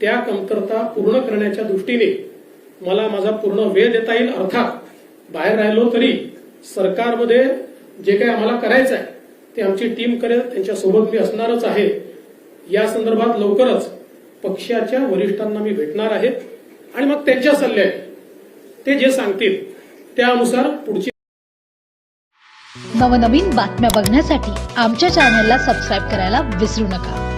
त्या कमतरता पूर्ण करण्याच्या दृष्टीने मला माझा पूर्ण वेळ देता येईल अर्थात बाहेर राहिलो तरी सरकारमध्ये जे काही आम्हाला करायचं आहे ते आमची टीम करेल त्यांच्यासोबत मी असणारच आहे. या संदर्भात लवकरच पक्षाच्या वरिष्ठांना मी भेटणार आहे आणि मग त्यांच्या सल्ल्याने ते जे सांगतील त्यानुसार पुढची नवनवीन बातम्या बघण्यासाठी आमच्या चॅनलला सबस्क्राईब करायला विसरू नका.